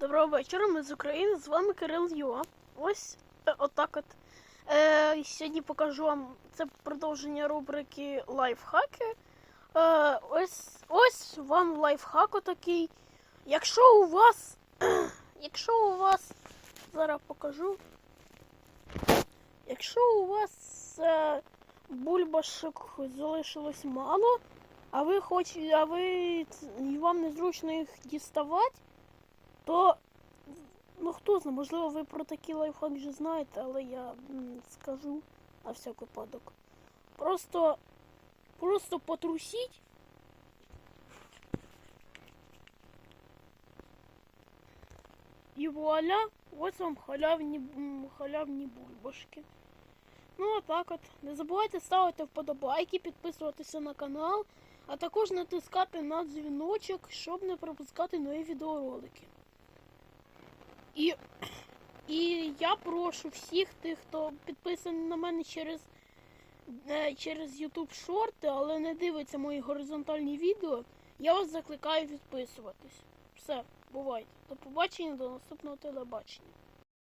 Доброго вечора, ми з України, з вами Кирил Юа. Ось е, отак от. Е, сьогодні покажу вам це продовження рубрики лайфхаки. Е, ось, ось вам лайфхак отакий. Якщо у вас. Якщо у вас. Зараз покажу. Якщо у вас е, бульбашок залишилось мало, а ви хоч, а ви вам незручно їх діставати, то ну хто знає, можливо, ви про такий лайфхак вже знаєте, але я скажу на всяк випадок. Просто, просто потрусіть. І вуаля, ось вам халявні, халявні бульбашки. Ну, отак от. Не забувайте ставити вподобайки, підписуватися на канал, а також натискати на дзвіночок, щоб не пропускати нові відеоролики. І, і я прошу всіх тих, хто підписаний на мене через, е, через YouTube шорти, але не дивиться мої горизонтальні відео, я вас закликаю підписуватись. Все, бувайте. До побачення, до наступного телебачення.